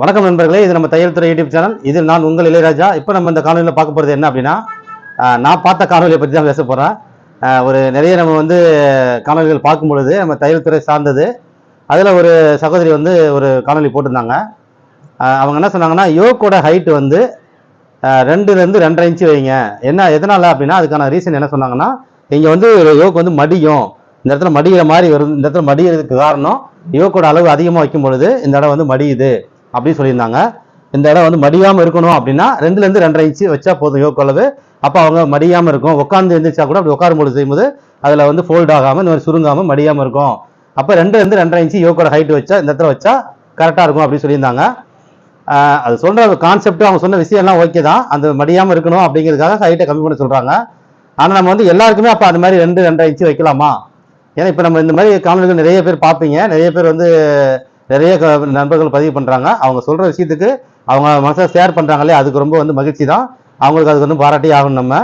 வணக்கம் நண்பர்களே இது நம்ம தையல் துறை யூடியூப் சேனல். இதில் நான் உங்கள் இளையராஜா. இப்போ நம்ம இந்த காணொலியில் பார்க்க போகிறது என்ன அப்படின்னா நான் பார்த்த காணொலியை பற்றி தான் பேச போகிறேன் ஒரு நிறைய நம்ம வந்து காணொலிகள் பார்க்கும் பொழுது நம்ம தையல் துறை சார்ந்தது அதில் ஒரு சகோதரி வந்து ஒரு காணொலி போட்டிருந்தாங்க. அவங்க என்ன சொன்னாங்கன்னா யோகோட ஹைட் வந்து ரெண்டுலேருந்து ரெண்டரை இன்ச்சு வைங்க. என்ன எதனால் அப்படின்னா அதுக்கான ரீசன் என்ன சொன்னாங்கன்னா இங்கே வந்து யோக் வந்து மடியும். இந்த இடத்துல மடிகிற மாதிரி வரும் இந்த இடத்துல மடிகிறதுக்கு காரணம் யோகோட அளவு அதிகமாக வைக்கும் பொழுது இந்த இடம் வந்து மடியுது. அப்படின்னு சொல்லியிருந்தாங்க. இந்த இடம் வந்து மடியாமல் இருக்கணும் அப்படின்னா ரெண்டுலேருந்து ரெண்டரை இன்ச்சு வச்சா போதும் யோக் அளவு அப்போ அவங்க மடியாமல் இருக்கும். உட்காந்து எழுந்திரிச்சா கூட அப்படி உட்காரும் பொழுது செய்யும்போது அதில் வந்து ஃபோல்ட் ஆகாமல் இந்த மாதிரி சுருங்காமல் மடியாமல் இருக்கும். அப்போ ரெண்டுலேருந்து ரெண்டரை இன்ச்சு யோக்கோட ஹைட் வச்சா இந்த இடத்துல வச்சா கரெக்டாக இருக்கும் அப்படின்னு சொல்லியிருந்தாங்க. அது சொல்கிற கான்செப்ட் அவங்க சொன்ன விஷயம் எல்லாம் ஓகே தான். அந்த மடியாமல் இருக்கணும் அப்படிங்கிறதுக்காக ஹைட்டை கம்மி பண்ண சொல்கிறாங்க ஆனால் நம்ம வந்து எல்லாருக்குமே அப்போ அது மாதிரி ரெண்டு ரெண்டரை இன்ச்சு வைக்கலாமா? ஏன்னா இப்போ நம்ம இந்த மாதிரி காணொலிகள் நிறைய பேர் பார்ப்பீங்க. நிறைய பேர் வந்து நிறைய நண்பர்கள் பதிவு பண்ணுறாங்க அவங்க சொல்கிற விஷயத்துக்கு அவங்க மனசை ஷேர் பண்ணுறாங்களே அதுக்கு ரொம்ப வந்து மகிழ்ச்சி தான். அவங்களுக்கு அதுக்கு வந்து பாராட்டி ஆகணும் நம்ம.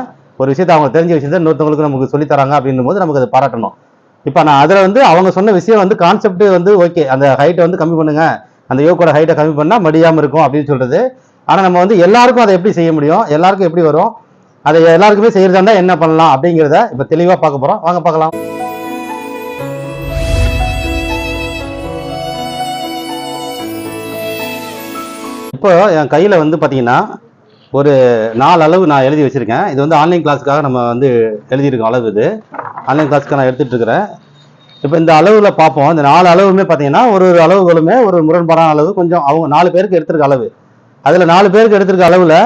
ஒரு விஷயத்தை அவங்க தெரிஞ்ச விஷயத்த இன்னொருத்தவங்களுக்கு நமக்கு சொல்லித் தராங்க அப்படின்னும் போது நமக்கு அதை பாராட்டணும். இப்போ நான் அதில் வந்து அவங்க சொன்ன விஷயம் வந்து கான்செப்ட் வந்து ஓகே அந்த ஹைட்டை வந்து கம்மி பண்ணுங்க. அந்த யோகோட ஹைட்டை கம்மி பண்ணால் மடியாமல் இருக்கும் அப்படின்னு சொல்கிறது ஆனால் நம்ம வந்து எல்லாருக்கும் அதை எப்படி செய்ய முடியும்? எல்லாருக்கும் எப்படி வரும்? அதை எல்லாருக்குமே செய்கிறதா என்ன பண்ணலாம் அப்படிங்கிறத இப்போ தெளிவாக பார்க்க போகிறோம் வாங்க பார்க்கலாம். இப்போ என் கையில் வந்து பார்த்தீங்கன்னா ஒரு நாலு அளவு நான் எழுதி வச்சுருக்கேன். இது வந்து ஆன்லைன் கிளாஸுக்காக நம்ம வந்து எழுதியிருக்கோம் அளவு இது. ஆன்லைன் கிளாஸுக்காக நான் எடுத்துகிட்ருக்கிறேன் இப்போ இந்த அளவில் பார்ப்போம். இந்த நாலு அளவுமே பார்த்தீங்கன்னா ஒரு ஒரு அளவுகளுமே ஒரு முரண்பாடான அளவு. கொஞ்சம் அவங்க நாலு பேருக்கு எடுத்திருக்க அளவு. அதில் நாலு பேருக்கு எடுத்திருக்க அளவில்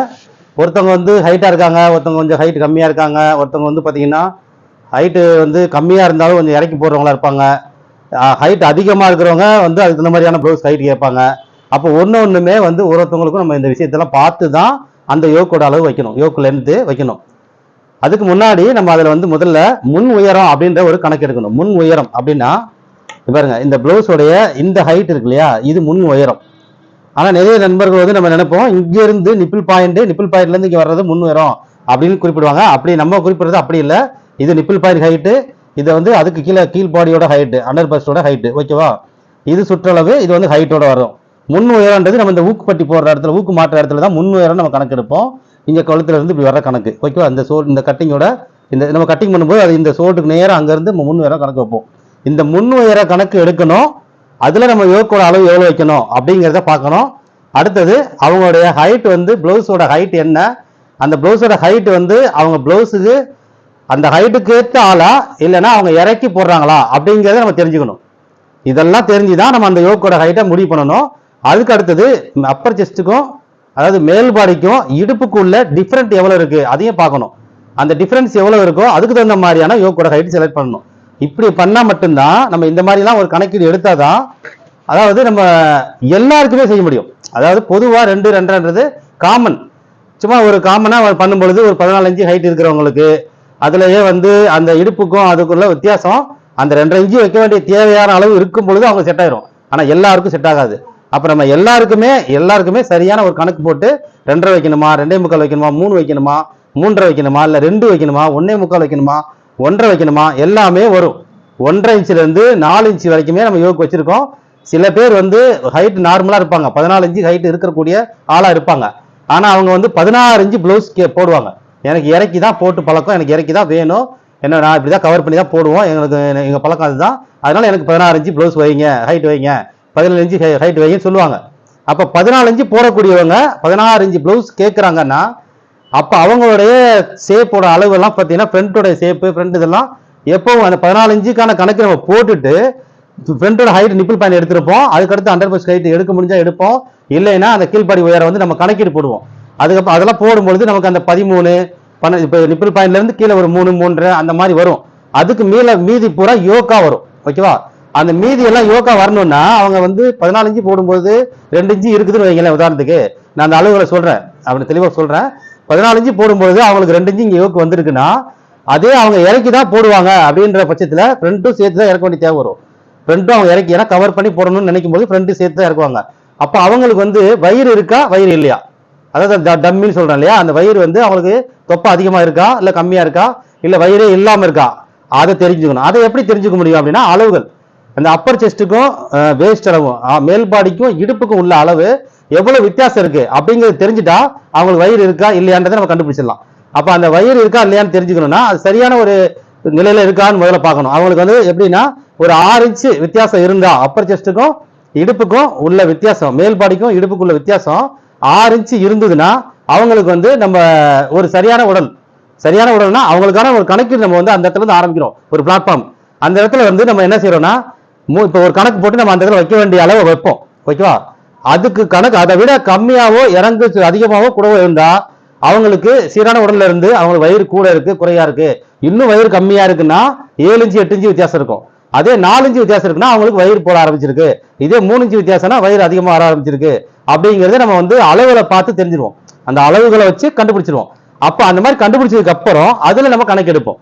ஒருத்தவங்க வந்து ஹைட்டாக இருக்காங்க ஒருத்தவங்க கொஞ்சம் ஹைட் கம்மியாக இருக்காங்க. ஒருத்தவங்க வந்து பார்த்தீங்கன்னா ஹைட்டு வந்து கம்மியாக இருந்தாலும் கொஞ்சம் இறக்கி போடுறவங்களா இருப்பாங்க. ஹைட் அதிகமாக இருக்கிறவங்க வந்து அதுக்கு இந்த மாதிரியான ப்ளவுஸ் ஹைட் கேட்பாங்க. அப்போ ஒன்று ஒன்றுமே வந்து ஒருத்தவங்களுக்கும் நம்ம இந்த விஷயத்தெல்லாம் பார்த்து தான் அந்த யோக்கோட அளவு வைக்கணும். யோக்கு வைக்கணும். அதுக்கு முன்னாடி நம்ம அதில் வந்து முதல்ல முன் உயரம் அப்படின்ற ஒரு கணக்கு எடுக்கணும். முன் உயரம் அப்படின்னா பாருங்க இந்த ப்ளவுஸோடைய இந்த ஹைட் இருக்கு இல்லையா? இது முன் உயரம். ஆனால் நிறைய நண்பர்கள் வந்து நம்ம நினைப்போம் இங்கேருந்து நிப்பிள் பாயிண்ட் நிப்பிள் பாயிண்ட்லேருந்து இங்கே வர்றது முன் உயரம் அப்படின்னு குறிப்பிடுவாங்க. அப்படி நம்ம குறிப்பிடுறது அப்படி இல்லை. இது நிப்பிள் பாயிண்ட் ஹைட்டு இது வந்து அதுக்கு கீழே கீழ் பாடியோட ஹைட்டு அண்டர் பஸ்டோட ஹைட்டு ஓகேவா இது சுற்றளவு இது வந்து ஹைட்டோட வரும். முன் உயரம்ன்றது நம்ம இந்த ஊக்கு பட்டி போடுற இடத்துல ஊக்கு மாற்ற இடத்துல தான் முன் உயரம் நம்ம கணக்கு எடுப்போம். இங்கே கழுத்துல இருந்து இப்படி வர கணக்கு. ஓகேவா? இந்த சோல் இந்த கட்டிங்கோட இந்த நம்ம கட்டிங் பண்ணும்போது அது இந்த சோட்டுக்கு நேரம் அங்கேருந்து நம்ம முன் உயரம் கணக்கு வைப்போம். இந்த முன் உயர கணக்கு எடுக்கணும். அதில் நம்ம யோக்கோட அளவு எவ்வளோ வைக்கணும் அப்படிங்கிறத பார்க்கணும். அடுத்தது அவங்களுடைய ஹைட் வந்து ப்ளவுஸோட ஹைட் என்ன? அந்த ப்ளவுஸோட ஹைட் வந்து அவங்க ப்ளவுஸுக்கு அந்த ஹைட்டுக்கு ஏற்ற ஆளா இல்லைன்னா அவங்க இறக்கி போடுறாங்களா அப்படிங்கிறத நம்ம தெரிஞ்சுக்கணும். இதெல்லாம் தெரிஞ்சு தான் நம்ம அந்த யோகோட ஹைட்டை முடிவு பண்ணணும். அதுக்கு அடுத்தது அப்பர் செஸ்ட்டுக்கும் அதாவது மேல் பாடிக்கும் இடுப்புக்குள்ள டிஃப்ரெண்ட் எவ்வளோ இருக்கு அதையும் பார்க்கணும். அந்த டிஃப்ரென்ஸ் எவ்வளோ இருக்கோ அதுக்கு தகுந்த மாதிரியான யோகோட ஹைட் செலக்ட் பண்ணணும். இப்படி பண்ணால் மட்டும்தான் நம்ம இந்த மாதிரிலாம் ஒரு கணக்கீடு எடுத்தாதான் அதாவது நம்ம எல்லாருக்குமே செய்ய முடியும். அதாவது பொதுவாக ரெண்டு ரெண்டுன்றது காமன் சும்மா ஒரு காமனாக பண்ணும் பொழுது ஒரு பதினாலு இன்ச்சு ஹைட் இருக்கிறவங்களுக்கு அதுலயே வந்து அந்த இடுப்புக்கும் அதுக்குள்ள வித்தியாசம் அந்த ரெண்டரை இன்ச்சு வைக்க வேண்டிய தேவையான அளவு இருக்கும் பொழுது அவங்க செட் ஆயிரும். ஆனால் எல்லாருக்கும் செட் ஆகாது. அப்போ நம்ம எல்லாருக்குமே எல்லாருக்குமே சரியான ஒரு கணக்கு போட்டு ரெண்டரை வைக்கணுமா ரெண்டே முக்கால் வைக்கணுமா மூணு வைக்கணுமா மூன்றரை வைக்கணுமா இல்லை ரெண்டு வைக்கணுமா ஒன்னே முக்கால் வைக்கணுமா ஒன்றரை வைக்கணுமா எல்லாமே வரும். ஒன்றரை இன்ச்சிலேருந்து நாலு இன்ச்சு வரைக்குமே நம்ம யோக்கு வச்சிருக்கோம். சில பேர் வந்து ஹைட் நார்மலாக இருப்பாங்க. பதினாலு இன்ச்சு ஹைட் இருக்கக்கூடிய ஆளாக இருப்பாங்க. ஆனால் அவங்க வந்து பதினாறு இன்ச்சு ப்ளவுஸ் கே போடுவாங்க. எனக்கு இறக்கி தான் போட்டு பழக்கம் எனக்கு இறக்கி தான் வேணும். என்ன நான் இப்படி தான் கவர் பண்ணி தான் போடுவோம். எங்களுக்கு எங்கள் பழக்கம் அதுதான். அதனால் எனக்கு பதினாறு இன்ச்சு ப்ளவுஸ் வைங்க ஹைட் வைங்க. பதினேழு இன்ச்சு ஹைட் வைங்கன்னு சொல்லுவாங்க. அப்போ பதினாலு இன்ச்சு போடக்கூடியவங்க பதினாறு இன்ச்சு ப்ளவுஸ் கேட்குறாங்கன்னா அப்போ அவங்களுடைய ஷேப்போட அளவுலாம் பார்த்தீங்கன்னா ஃப்ரண்ட்டோட ஷேப்பு ஃப்ரெண்ட் இதெல்லாம் எப்போவும் அந்த பதினாலு இன்ச்சுக்கான கணக்கு நம்ம போட்டுட்டு ஃப்ரெண்ட்டோட ஹைட் நிப்பிள் பாயிண்ட் எடுத்திருப்போம். அதுக்கடுத்து அண்டர் பஸ் ஹைட் எடுக்க முடிஞ்சால் எடுப்போம். இல்லைன்னா அந்த கீழ்ப்பாடி உயரம் வந்து நம்ம கணக்கீடு போடுவோம். அதுக்கப்புறம் அதெல்லாம் போடும்பொழுது நமக்கு அந்த பதிமூணு பன்ன இப்போ நிப்பிள் பாயிண்ட்லேருந்து கீழே ஒரு மூணு மூன்று அந்த மாதிரி வரும். அதுக்கு மேலே மீதி பூரா யோக்கா வரும். ஓகேவா? அந்த மீதி எல்லாம் யோகா வரணும்னா அவங்க வந்து பதினாலு இன்ச்சு போடும்போது ரெண்டு இஞ்சி இருக்குதுன்னு வைங்களேன் உதாரணத்துக்கு. நான் அந்த அளவுகளை சொல்கிறேன் அப்படின்னு தெளிவாக சொல்கிறேன் பதினாலு இன்ச்சு போடும்போது அவங்களுக்கு ரெண்டு இஞ்சி இங்கே யோக்கு வந்திருக்குன்னா அதே அவங்க இறக்கி தான் போடுவாங்க அப்படின்ற பட்சத்தில் ஃப்ரெண்டும் சேர்த்து தான் இறக்க வேண்டிய தேவை வரும். ஃப்ரெண்டும் அவங்க இறக்கி ஏன்னா கவர் பண்ணி போடணும்னு நினைக்கும் போது ஃப்ரண்ட்டு சேர்த்து தான் இறக்குவாங்க. அப்போ அவங்களுக்கு வந்து வயிறு இருக்கா வயிறு இல்லையா? அதாவது ட- டம்மின்னு சொல்கிறேன் இல்லையா? அந்த வயிறு வந்து அவங்களுக்கு தொப்பை அதிகமாக இருக்கா இல்லை கம்மியாக இருக்கா இல்லை வயிறே இல்லாமல் இருக்கா? அதை தெரிஞ்சுக்கணும். அதை எப்படி தெரிஞ்சுக்க முடியும் அப்படின்னா அளவுகள். அந்த அப்பர் செஸ்ட்டுக்கும் வேஸ்ட் அளவும் மேல் பாடிக்கும் இடுப்புக்கும் உள்ள அளவு எவ்வளவு வித்தியாசம் இருக்கு அப்படிங்கிறது தெரிஞ்சுட்டா அவங்களுக்கு வயிறு இருக்கா இல்லையான்றதை நம்ம கண்டுபிடிச்சிடலாம். அப்ப அந்த வயிறு இருக்கா இல்லையான்னு தெரிஞ்சுக்கணும்னா அது சரியான ஒரு நிலையில இருக்கான்னு முதல்ல பார்க்கணும். அவங்களுக்கு வந்து எப்படின்னா ஒரு ஆறு இன்ச்சு வித்தியாசம் இருந்தா அப்பர் செஸ்ட்டுக்கும் இடுப்புக்கும் உள்ள வித்தியாசம் மேல் பாடிக்கும் இடுப்புக்குள்ள வித்தியாசம் ஆறு இன்ச்சு இருந்ததுன்னா அவங்களுக்கு வந்து நம்ம ஒரு சரியான உடல் சரியான உடல்னா அவங்களுக்கான ஒரு கணக்கு நம்ம வந்து அந்த இடத்துல இருந்து ஆரம்பிக்கிறோம். ஒரு பிளாட்ஃபார்ம் அந்த இடத்துல வந்து நம்ம என்ன செய்யறோம்னா இப்போ ஒரு கணக்கு போட்டு நம்ம அந்த இடத்துல வைக்க வேண்டிய அளவை வைப்போம். ஓகேவா? அதுக்கு கணக்கு அதை விட கம்மியாவோ இறங்கு அதிகமாகவோ கூடவோ இருந்தால் அவங்களுக்கு சீரான உடல்ல இருந்து அவங்களுக்கு வயிறு கூட இருக்கு குறையா இருக்கு. இன்னும் வயிறு கம்மியா இருக்குன்னா ஏழு இன்ச்சு எட்டு இன்ச்சு வித்தியாசம் இருக்கும். அதே நாலு இன்ச்சு வித்தியாசம் இருக்குன்னா அவங்களுக்கு வயிறு போட ஆரம்பிச்சிருக்கு. இதே மூணு இன்ச்சு வித்தியாசம்னா வயிறு அதிகமாக வர ஆரம்பிச்சிருக்கு. அப்படிங்கிறத நம்ம வந்து அளவுகளை பார்த்து தெரிஞ்சிருவோம். அந்த அளவுகளை வச்சு கண்டுபிடிச்சிருவோம். அப்போ அந்த மாதிரி கண்டுபிடிச்சதுக்கு அப்புறம் அதில் நம்ம கணக்கு எடுப்போம்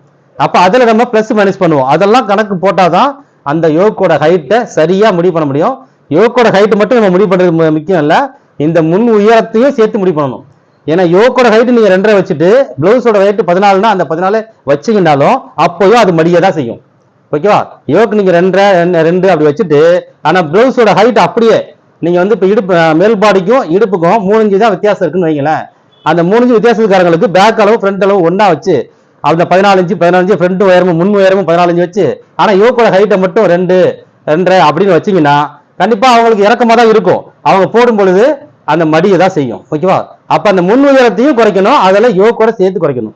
அதில் நம்ம ப்ளஸ் மைனஸ் பண்ணுவோம். அதெல்லாம் கணக்கு போட்டால் தான் அந்த யோக்கோட ஹைட்டை சரியாக முடிவு பண்ண முடியும். யோக்கோட ஹைட்டு மட்டும் நம்ம முடிவு பண்ணுறது முக்கியம் இல்லை. இந்த முன் உயரத்தையும் சேர்த்து முடிவு பண்ணணும். ஏன்னா யோக்கோட ஹைட்டு நீங்கள் ரெண்டரை வச்சுட்டு ப்ளவுஸோட ஹைட்டு பதினாலுனா அந்த பதினாலு வச்சீங்கன்னாலும் அப்போயும் அது மடிய தான் செய்யும். ஓகேவா? யோக்கு நீங்கள் ரெண்டரை ரெண்டு- ரெண்டு அப்படி வச்சுட்டு ஆனால் ப்ளவுஸோட ஹைட் அப்படியே நீங்கள் வந்து இப்போ இடுப்பு மேல்பாடிக்கும் மேல் பாடிக்கும் இடுப்புக்கும் மூணு இன்ச்சு தான் வித்தியாசம் இருக்குன்னு வைங்களேன். அந்த மூணு இன்ச்சு வித்தியாசத்துக்காரங்களுக்கு பேக் அளவு ஃப்ரண்ட் அளவு ஒன்றா வச்சு அந்த பதினாலஞ்சு பதினஞ்சு பதினாலு ஃப்ரண்ட் உயரமும் முன் உயரமும் பதினாலஞ்சு வச்சு. ஆனால் யோக்கோட ஹைட்டை மட்டும் ரெண்டு ரெண்டரை அப்படின்னு வச்சீங்கன்னா கண்டிப்பாக அவங்களுக்கு இறக்கமாக தான் இருக்கும். அவங்க போடும் பொழுது அந்த மடியை தான் செய்யும். ஓகேவா அப்போ அந்த முன் உயரத்தையும் குறைக்கணும் அதெல்லாம் யோக்கோட சேர்த்து குறைக்கணும்.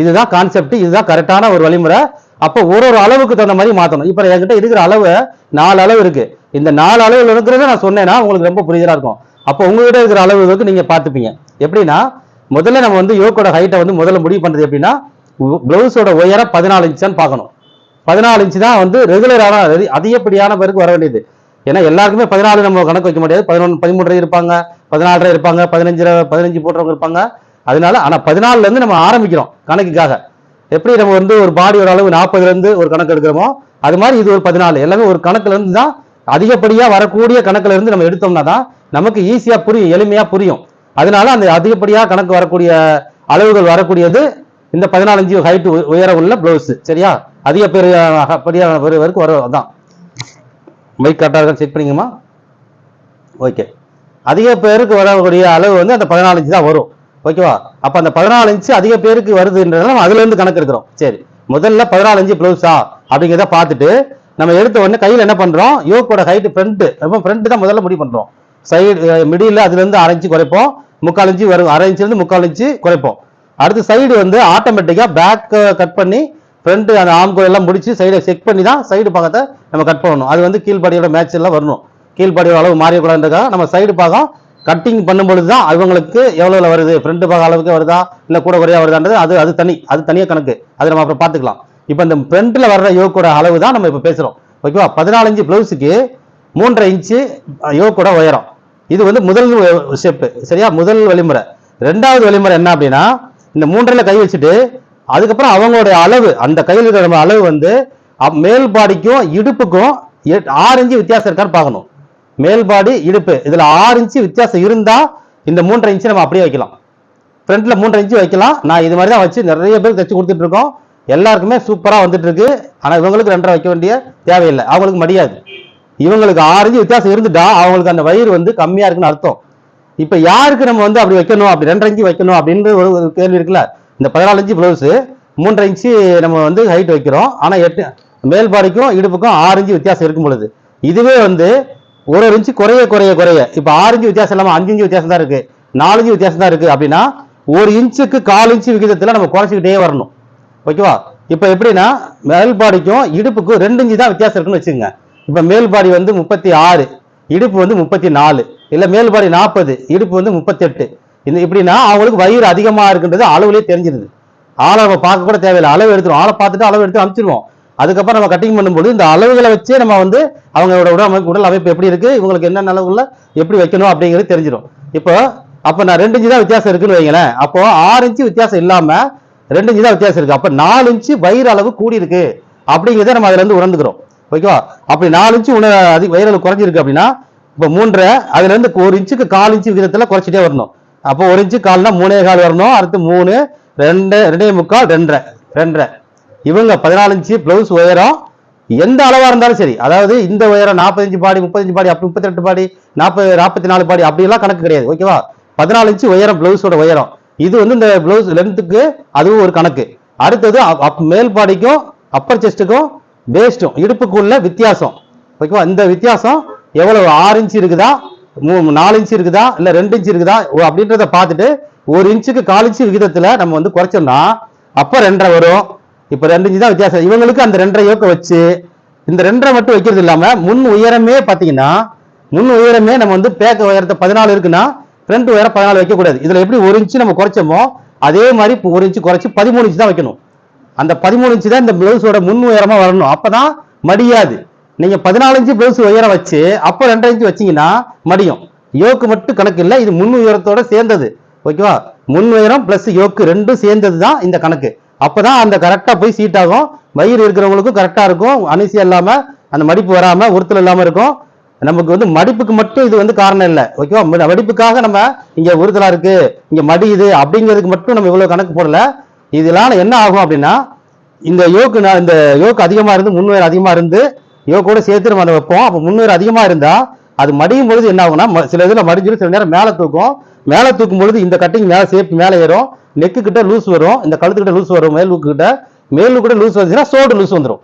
இதுதான் கான்செப்ட் இதுதான் கரெக்டான ஒரு வழிமுறை. அப்போ ஒரு ஒரு அளவுக்கு தகுந்த மாதிரி மாற்றணும் இப்போ என்கிட்ட இருக்கிற அளவு நாலு அளவு இருக்கு. இந்த நாலு அளவில் இருக்கிறத நான் சொன்னேன்னா உங்களுக்கு ரொம்ப புரிதலாக இருக்கும். அப்போ உங்ககிட்ட இருக்கிற அளவுக்கு நீங்கள் பார்த்துப்பீங்க. எப்படின்னா முதல்ல நம்ம வந்து யோக்கோட ஹைட்டை வந்து முதல்ல முடிவு பண்ணுறது எப்படின்னா பிளவுஸோட உயரம் பதினாலு இன்ச்சான்னு பார்க்கணும். பதினாலு இன்ச்சு தான் வந்து ரெகுலரான அதிகப்படியான பேருக்கு வர வேண்டியது. ஏன்னா எல்லாருக்குமே பதினாலு நம்ம கணக்கு வைக்க முடியாது. பதினொன்று பதிமூன்றரை இருப்பாங்க பதினாலரை இருப்பாங்க பதினஞ்சு பதினஞ்சு போட்டவங்க இருப்பாங்க. அதனால ஆனால் பதினாலுலேருந்து நம்ம ஆரம்பிக்கிறோம் கணக்குக்காக. எப்படி நம்ம வந்து ஒரு பாடியோட அளவு நாற்பதுலேருந்து ஒரு கணக்கு எடுக்கிறோமோ அது மாதிரி இது ஒரு பதினாலு. எல்லாமே ஒரு கணக்குலேருந்து தான் அதிகப்படியாக வரக்கூடிய கணக்குலேருந்து நம்ம எடுத்தோம்னா தான் நமக்கு ஈஸியாக புரியும் எளிமையாக புரியும். அதனால அந்த அதிகப்படியாக கணக்கு வரக்கூடிய அளவுகள் வரக்கூடியது இந்த பதினாலஞ்சு ஹைட் உயரம் உள்ள பிளவுஸ் சரியா? அதிக பெரிய படியா வரைக்கும் வர அதான். மைக் கரெக்டாக இருக்கான்னு செக் பண்ணிங்கம்மா ஓகே அதிக பேருக்கு வரக்கூடிய அளவு வந்து அந்த பதினாலு இன்ச்சு தான் வரும். ஓகேவா அப்போ அந்த பதினாலு இன்ச்சு அதிக பேருக்கு வருதுன்றதால நம்ம அதுலேருந்து கணக்கு எடுக்கிறோம். சரி. முதல்ல பதினாலு இன்ச்சு பிளவுஸா அப்படிங்கிறத பார்த்துட்டு நம்ம எடுத்த உடனே கையில் என்ன பண்ணுறோம் யோக்கோட ஹைட்டு ஃப்ரண்ட்டு ரொம்ப ஃப்ரண்ட் தான் முதல்ல முடிவு பண்ணுறோம் சைடு மிடியில் அதுலேருந்து அரை இன்ச்சு குறைப்போம். முக்கால் இன்ச்சு வரும். அரை இன்ச்சுல முக்கால் இன்ச்சு குறைப்போம். அடுத்து சைடு வந்து ஆட்டோமேட்டிக்காக பேக் கட் பண்ணி ஃப்ரண்ட் அந்த ஆம்கோ எல்லாம் முடிச்சு சைடை செக் பண்ணி தான் சைடு பாகத்தை நம்ம கட் பண்ணணும். அது வந்து கீழ்பாடியோட மேட்ச் எல்லாம் வரணும். கீழ்பாடியோட அளவு மாறியக்கூடாதுக்காக நம்ம சைடு பாகம் கட்டிங் பண்ணும்பொழுது தான் அவங்களுக்கு எவ்வளோவில் வருது? ஃப்ரண்ட் பாகம் அளவுக்கு வருதா? இல்லை கூட குறையாக வருதான்றது அது அது தனி அது தனியாக கணக்கு. அது நம்ம அப்புறம் பார்த்துக்கலாம். இப்போ இந்த ஃப்ரண்ட்டில் வர்ற யோக்கோட அளவு தான் நம்ம இப்போ பேசுகிறோம் ஓகேவா? பதினாலஞ்சு ப்ளவுஸுக்கு மூன்றரை இன்ச்சு யோக்கோட உயரம். இது வந்து முதல் ஸ்டெப்பு சரியா? முதல் வழிமுறை. ரெண்டாவது வழிமுறை என்ன அப்படின்னா இந்த மூன்றில் கை வச்சுட்டு அதுக்கப்புறம் அவங்களுடைய அளவு அந்த கையில் இருக்கிற நம்ம அளவு வந்து அப்- மேல் பாடிக்கும் இடுப்புக்கும் ஆறு இன்ச்சு வித்தியாசம் இருக்கான்னு பார்க்கணும். மேல் பாடி இடுப்பு இதில் ஆறு இன்ச்சு வித்தியாசம் இருந்தால் இந்த மூன்றரை இன்ச்சு நம்ம அப்படியே வைக்கலாம். ஃப்ரண்ட்ல மூன்றரை இன்ச்சு வைக்கலாம். நான் இது மாதிரி தான் வச்சு நிறைய பேர் தச்சு கொடுத்துட்டு இருக்கோம். எல்லாருக்குமே சூப்பராக வந்துட்டு இருக்கு. இவங்களுக்கு ரெண்டரை வைக்க வேண்டிய தேவையில்லை. அவங்களுக்கு மடியாது. இவங்களுக்கு ஆறு இன்ச்சு வித்தியாசம் இருந்துட்டா அவங்களுக்கு அந்த வயிறு வந்து கம்மியாக இருக்குன்னு அர்த்தம். இப்ப யாருக்கு நம்ம வந்து அப்படி வைக்கணும்? அப்படி ரெண்டரை இன்ச்சு வைக்கணும் அப்படின்னு ஒரு ஒரு கேள்வி இருக்குல்ல? இந்த பதினாலு இன்ச்சு ப்ளவுஸு மூன்றரை இன்ச்சு நம்ம வந்து ஹைட் வைக்கிறோம். ஆனால் எட்டு மேல் பாடிக்கும் இடுப்புக்கும் ஆறு இன்ச்சு வித்தியாசம் இருக்கும் பொழுது. இதுவே வந்து ஒரு ஒரு இன்ச்சு குறைய குறைய குறைய. இப்போ ஆறு இன்ச்சு வித்தியாசம் இல்லாமல் அஞ்சு இன்ச்சு வித்தியாசம் தான் இருக்குது நாலு இன்ச்சு வித்தியாசம் தான் இருக்குது அப்படின்னா ஒரு இன்ச்சுக்கு கால் இன்ச்சு விகிதத்தில் நம்ம குறைச்சிக்கிட்டே வரணும். ஓகேவா? இப்போ எப்படின்னா மேல் பாடிக்கும் இடுப்புக்கும் ரெண்டு இன்ச்சு தான் வித்தியாசம் இருக்குன்னு வச்சுக்கோங்க. இப்போ மேல் பாடி வந்து முப்பத்தி ஆறு இடுப்பு வந்து முப்பத்தி நாலு. இல்லை மேல்பாடி நாற்பது இடுப்பு வந்து முப்பத்தெட்டு. இந்த இப்படின்னா அவங்களுக்கு வயிறு அதிகமாக இருக்குன்றது அளவுலேயே தெரிஞ்சிருது. ஆளை நம்ம பார்க்க கூட தேவையில்லை. அளவு எடுத்துரும் ஆளை பார்த்துட்டு அளவு எடுத்து அனுப்பிச்சிருவோம் அதுக்கப்புறம் நம்ம கட்டிங் பண்ணும்போது இந்த அளவுகளை வச்சே நம்ம வந்து அவங்களோட உடல் அமைப்பு உடல் அமைப்பு எப்படி இருக்குது இவங்களுக்கு என்னென்ன அளவுகளில் எப்படி வைக்கணும் அப்படிங்கிறது தெரிஞ்சிடும் இப்போ அப்போ நான் ரெண்டு இன்ச்சு தான் வித்தியாசம் இருக்குன்னு வைங்களேன். அப்போ ஆறு இன்ச்சு வித்தியாசம் இல்லாமல் ரெண்டு இன்ச்சு தான் வித்தியாசம் இருக்குது அப்போ நாலு இன்ச்சு வயிறு அளவு கூடி இருக்கு அப்படிங்கிறத நம்ம அதில் இருந்து உணர்ந்துக்கிறோம். ஓகேவா? அப்படி நாலு இன்ச்சு உண அதிக வயிறு அளவு குறைஞ்சிருக்கு அப்படின்னா இப்போ மூன்றரை அதுலேருந்து ஒரு இன்ச்சுக்கு கால் இன்ச்சு விகிதத்தில் குறைச்சிட்டே வரணும். அப்போ ஒரு இன்ச்சு கால்னா மூணே கால் வரணும் அடுத்து மூணு ரெண்டு ரெண்டே முக்கால் ரெண்டரை ரெண்டரை. இவங்க பதினாலு இன்ச்சு ப்ளவுஸ் உயரம் எந்த அளவாக இருந்தாலும் சரி அதாவது இந்த உயரம் நாற்பத்தஞ்சு பாடி முப்பத்தஞ்சு பாடி அப்படி முப்பத்தி பாடி நாற்பது நாற்பத்தி நாலு பாடி அப்படிலாம் கணக்கு கிடையாது ஓகேவா? பதினாலு இன்ச்சு உயரம் ப்ளவுஸோட உயரம். இது வந்து இந்த ப்ளவுஸ் லென்த்துக்கு அதுவும் ஒரு கணக்கு. அடுத்தது அப்- அப் மேல் பாடிக்கும் அப்பர் செஸ்ட்டுக்கும் வேஸ்ட்டும் இடுப்புக்குள்ள வித்தியாசம். ஓகேவா? இந்த வித்தியாசம் எவ்வளவு? ஆறு இன்ச்சு இருக்குதா? நாலு இன்ச்சு இருக்குதா? இல்ல ரெண்டு இன்ச்சு இருக்குதா? ஓ, அப்படின்றத பார்த்துட்டு ஒரு இன்ச்சுக்கு கால் இன்ச்சு விகிதத்துல நம்ம வந்து குறைச்சோம்னா அப்ப ரெண்டரை வரும். இப்ப ரெண்டு இன்ச்சு தான் வித்தியாசம். இவங்களுக்கு அந்த ரெண்டரை யோக்க வச்சு இந்த ரெண்டரை மட்டும் வைக்கிறது இல்லாம முன் உயரமே பாத்தீங்கன்னா முன் உயரமே நம்ம வந்து பேக்க உயரத்தை பதினாலு இருக்குன்னா ஃப்ரண்ட் உயரம் பதினாலு வைக்கக்கூடாது. இதுல எப்படி ஒரு இன்ச்சு நம்ம குறைச்சோமோ அதே மாதிரி ஒரு இன்ச்சு குறைச்சு பதிமூணு இன்ச்சு தான் வைக்கணும். அந்த பதிமூணு இன்ச்சு தான் இந்த பிளவுஸோட முன் உயரமா வரணும். அப்பதான் மடியாது. நீங்க பதினாலஞ்சு பிளவுஸ் உயரம் வச்சு அப்போ ரெண்டரை இன்ச்சு வச்சீங்கன்னா மடியும். யோக்கு மட்டும் கணக்கு இல்லை இது முன் உயரத்தோட சேர்ந்தது. ஓகேவா முன் உயரம் பிளஸ் யோக்கு ரெண்டும் சேர்ந்தது தான் இந்த கணக்கு. அப்பதான் அந்த கரெக்டா போய் சீட் ஆகும். வயிறு இருக்கிறவங்களுக்கும் கரெக்டா இருக்கும். அனிசியா இல்லாம அந்த மடிப்பு வராம உறுத்தல் இல்லாம இருக்கும். நமக்கு வந்து மடிப்புக்கு மட்டும் இது வந்து காரணம் இல்லை. ஓகேவா மடிப்புக்காக நம்ம இங்க உறுதலா இருக்கு. இங்க மடியுது அப்படிங்கிறதுக்கு மட்டும் நம்ம இவ்வளவு கணக்கு போடல. இதெல்லாம் என்ன ஆகும் அப்படின்னா இந்த யோக்கு இந்த யோக்கு அதிகமா இருந்து முன்னுயர் அதிகமா இருந்து யோக்கோட சேர்த்து நம்ம அதை வைப்போம் அப்போ முன்னுயர் அதிகமாக இருந்தால் அது மடியும் பொழுது என்ன ஆகும்னா சில இதில் மடிஞ்சிடும் சில நேரம் மேலே தூக்கும். மேலே தூக்கும் பொழுது இந்த கட்டிங் மேலே சேஃப் மேலே ஏறும். நெக்கு கிட்ட லூஸ் வரும். இந்த கழுத்துக்கிட்ட லூஸ் வரும். மேல் கிட்ட. மேல் கூட லூஸ் வந்துச்சுன்னா சோடு லூஸ் வந்துடும்